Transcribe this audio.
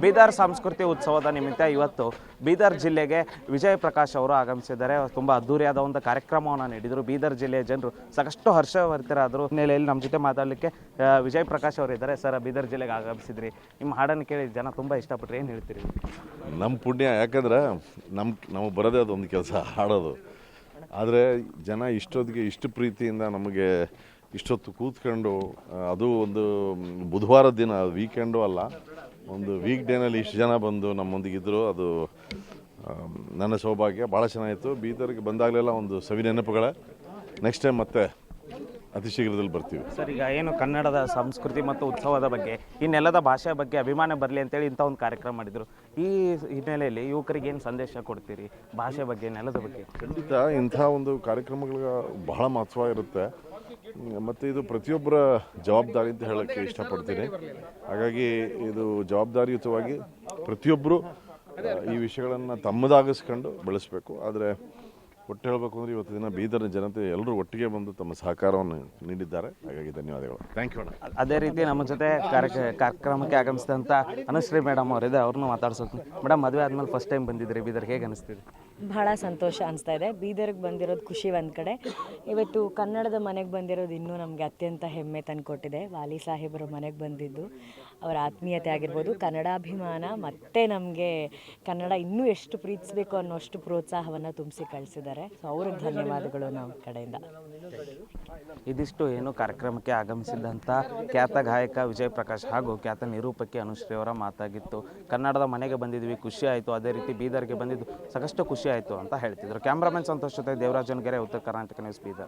ಬೀದರ್ ಸಂಸ್ಕೃತಿ ಉತ್ಸವದ ನಿಮಿತ್ತ ಇವತ್ತು ಬೀದರ್ ಜಿಲ್ಲೆಗೆ ವಿಜಯ್ ಪ್ರಕಾಶ್ ಅವರು ಆಗಮಿಸಿದ್ದಾರೆ. ತುಂಬಾ ಅದ್ದೂರಿಯಾದ ಒಂದು ಕಾರ್ಯಕ್ರಮವನ್ನು ನೀಡಿದರು. ಬೀದರ್ ಜಿಲ್ಲೆಯ ಜನರು ಸಾಕಷ್ಟು ಹರ್ಷವರ್ತಿರಾದರು ಹಿನ್ನೆಲೆಯಲ್ಲಿ ನಮ್ಮ ಜೊತೆ ಮಾತಾಡಲಿಕ್ಕೆ ವಿಜಯ್ ಪ್ರಕಾಶ್ ಅವರು ಇದ್ದಾರೆ. ಸರ್, ಬೀದರ್ ಜಿಲ್ಲೆಗೆ ಆಗಮಿಸಿದ್ರಿ. ನಿಮ್ಮ ಹಾಡನ್ನು ಕೇಳಿ ಜನ ತುಂಬಾ ಇಷ್ಟಪಟ್ಟರು ಏನು ಹೇಳ್ತೀರಿ? ನಮ್ಮ ಪುಣ್ಯ, ಯಾಕಂದ್ರೆ ನಮ್, ನಾವು ಬರೋದೇ ಅದೊಂದು ಕೆಲಸ ಹಾಡೋದು. ಆದರೆ ಜನ ಇಷ್ಟೊತ್ತಿಗೆ, ಇಷ್ಟು ಪ್ರೀತಿಯಿಂದ ನಮಗೆ ಇಷ್ಟೊತ್ತು ಕೂತ್ಕೊಂಡು ಅದು ಒಂದು ಬುಧವಾರದ ದಿನ ವೀಕೆಂಡು ಅಲ್ಲ ಒಂದು ವೀಕ್ ಡೇನಲ್ಲಿ ಇಷ್ಟು ಜನ ಬಂದು ನಮ್ಮೊಂದಿಗಿದ್ದರು ಅದು ನನ್ನ ಸೌಭಾಗ್ಯ. ಭಾಳ ಚೆನ್ನಾಗಿತ್ತು. ಬೀದರ್ಗೆ ಬಂದಾಗಲೆಲ್ಲ ಒಂದು ಸವಿ ನೆನಪುಗಳ. ನೆಕ್ಸ್ಟ್ ಟೈಮ್ ಮತ್ತೆ ಅತಿ ಶೀಘ್ರದಲ್ಲಿ ಬರ್ತೀವಿ. ಸರ್ ಈಗ ಏನು ಕನ್ನಡದ ಸಂಸ್ಕೃತಿ ಮತ್ತು ಉತ್ಸವದ ಬಗ್ಗೆ ಈ ನೆಲದ ಭಾಷೆಯ ಬಗ್ಗೆ ಅಭಿಮಾನ ಬರಲಿ ಅಂತೇಳಿ ಇಂಥ ಒಂದು ಕಾರ್ಯಕ್ರಮ ಮಾಡಿದರು. ಈ ಹಿನ್ನೆಲೆಯಲ್ಲಿ ಯುವಕರಿಗೆ ಏನು ಸಂದೇಶ ಕೊಡ್ತೀರಿ? ಭಾಷೆ ಬಗ್ಗೆ ನೆಲದ ಬಗ್ಗೆ? ಖಂಡಿತ ಇಂಥ ಒಂದು ಕಾರ್ಯಕ್ರಮಗಳಿಗೆ ಬಹಳ ಮಹತ್ವ ಇರುತ್ತೆ. ಮತ್ತು ಇದು ಪ್ರತಿಯೊಬ್ಬರ ಜವಾಬ್ದಾರಿ ಅಂತ ಹೇಳೋಕ್ಕೆ ಇಷ್ಟಪಡ್ತೀನಿ. ಹಾಗಾಗಿ ಇದು ಜವಾಬ್ದಾರಿಯುತವಾಗಿ ಪ್ರತಿಯೊಬ್ಬರು ಈ ವಿಷಯಗಳನ್ನು ತಮ್ಮದಾಗಿಸ್ಕೊಂಡು ಬೆಳೆಸಬೇಕು. ಆದರೆ ಒಟ್ಟು ಹೇಳಬೇಕು ಅಂದರೆ ಇವತ್ತು ದಿನ ಬೀದರ್ನ ಜನತೆ ಎಲ್ಲರೂ ಒಟ್ಟಿಗೆ ಬಂದು ತಮ್ಮ ಸಹಕಾರವನ್ನು ನೀಡಿದ್ದಾರೆ. ಹಾಗಾಗಿ ಧನ್ಯವಾದಗಳು. ಥ್ಯಾಂಕ್ ಯು ಮೇಡಮ್ ಅದೇ ರೀತಿ ನಮ್ಮ ಜೊತೆ ಕಾರ್ಯ ಕಾರ್ಯಕ್ರಮಕ್ಕೆ ಆಗಮಿಸಿದಂಥ ಅನುಶ್ರೀ ಮೇಡಮ್ ಅವರಿದೆ ಅವ್ರನ್ನೂ ಮಾತಾಡ್ಸೋದು ಮೇಡಮ್ ಮದುವೆ ಆದಮೇಲೆ ಫಸ್ಟ್ ಟೈಮ್ ಬಂದಿದ್ದೀರಿ ಬೀದರ್ ಹೇಗೆ ಅನಿಸ್ತಿದೆ? ಬಹಳ ಸಂತೋಷ ಅನಿಸ್ತಾ ಇದೆ. ಬೀದರ್ಗೆ ಬಂದಿರೋದು ಖುಷಿ ಒಂದು ಕಡೆ. ಇವತ್ತು ಕನ್ನಡದ ಮನೆಗೆ ಬಂದಿರೋದು ಇನ್ನೂ ನಮಗೆ ಅತ್ಯಂತ ಹೆಮ್ಮೆ ತಂದುಕೊಟ್ಟಿದೆ ವಾಲಿ ಸಾಹೇಬರ ಮನೆಗೆ ಬಂದಿದ್ದು ಅವರ ಆತ್ಮೀಯತೆ ಆಗಿರ್ಬೋದು ಕನ್ನಡಾಭಿಮಾನ ಮತ್ತೆ ನಮಗೆ ಕನ್ನಡ ಇನ್ನೂ ಎಷ್ಟು ಪ್ರೀತಿಸಬೇಕು ಅನ್ನೋಷ್ಟು ಪ್ರೋತ್ಸಾಹವನ್ನು ತುಂಬಿಸಿ ಕಳಿಸಿದ್ದಾರೆ. ಸೊ ಅವ್ರಿಗೆ ಧನ್ಯವಾದಗಳು ನಮ್ಮ ಕಡೆಯಿಂದ. ಇದಿಷ್ಟು ಏನು ಕಾರ್ಯಕ್ರಮಕ್ಕೆ ಆಗಮಿಸಿದಂಥ ಖ್ಯಾತ ಗಾಯಕ ವಿಜಯ್ ಪ್ರಕಾಶ್ ಹಾಗೂ ಖ್ಯಾತ ನಿರೂಪಕಿ ಅನುಶ್ರೀ ಅವರ ಮಾತಾಗಿತ್ತು. ಕನ್ನಡದ ಮನೆಗೆ ಬಂದಿದ್ವಿ, ಖುಷಿ ಆಯಿತು. ಅದೇ ರೀತಿ ಬೀದರ್ಗೆ ಬಂದಿದ್ದು, ಸಾಕಷ್ಟು ಖುಷಿ ಆಯಿತು ಅಂತ ಹೇಳ್ತಿದ್ರು. ಕ್ಯಾಮ್ರಾಮನ್ ಸಂತೋಷ್ ಜೊತೆ ದೇವರಾಜನ್ ಗೆರೆ, ಉತ್ತರ ಕರ್ನಾಟಕ ನ್ಯೂಸ್ ಬೀದರ್.